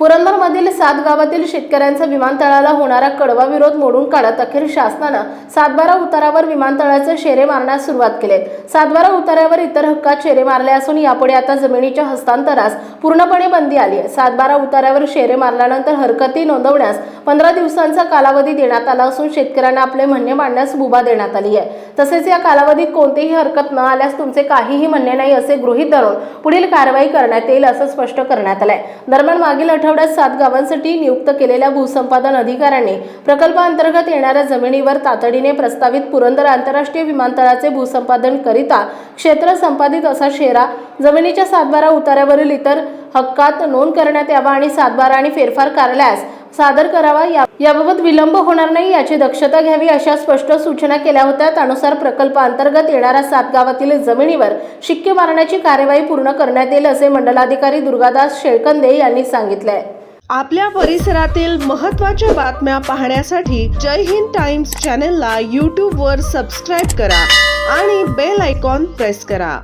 पुरंदरमधील सात गावातील शेतकऱ्यांचा विमानतळाला होणारा कडवा विरोध मोडून काढत अखेर शासनानं सातबारा उतारावर विमानतळाचे शेरे मारण्यास सुरुवात केली सातबारा उतारावर इतर हक्कात शेरे मारले असून यापुढे आता जमिनीच्या हस्तांतरास पूर्णपणे बंदी आली आहे. सातबारा उतारावर शेरे मारल्यानंतर हरकती नोंदवण्यास पंधरा दिवसांचा कालावधी देण्यात आला असून शेतकऱ्यांना आपले म्हणणे मांडण्यास मुभा देण्यात आली आहे. तसेच या कालावधीत कोणतीही हरकत न आल्यास तुमचे काहीही म्हणणे नाही असे गृहीत धरून पुढील कारवाई करण्यात येईल असं स्पष्ट करण्यात आलंय. दरम्यान मागील आठवड्यात सात गावांसाठी नियुक्त केलेल्या भूसंपादन अधिकाऱ्यांनी प्रकल्पाअंतर्गत येणाऱ्या जमिनीवर तातडीने प्रस्तावित पुरंदर आंतरराष्ट्रीय विमानतळाचे भूसंपादन करिता क्षेत्र संपादित असा शेरा जमिनीच्या सातबारा उतार्यावरील इतर हक्कात नोंद करण्यात यावा आणि सातबारा आणि फेरफार कार्यालयास सादर करावा या- याबाबत विलंब होणार नाही याची दक्षता घ्यावी अशा स्पष्ट सूचना केल्या होत्या. त्यानुसार प्रकल्पांतर्गत येणाऱ्या सात गावातील जमिनीवर शिक्के मारण्याची कार्यवाही पूर्ण करण्यात येईल असे मंडलाधिकारी दुर्गादास शेळकंदे यांनी सांगितले आपल्या परिसरातील महत्त्वाच्या बातम्या पाहण्यासाठी जय हिंद टाइम्स चॅनलला यूट्यूबवर सबस्क्राईब करा आणि बेल आयकॉन प्रेस करा.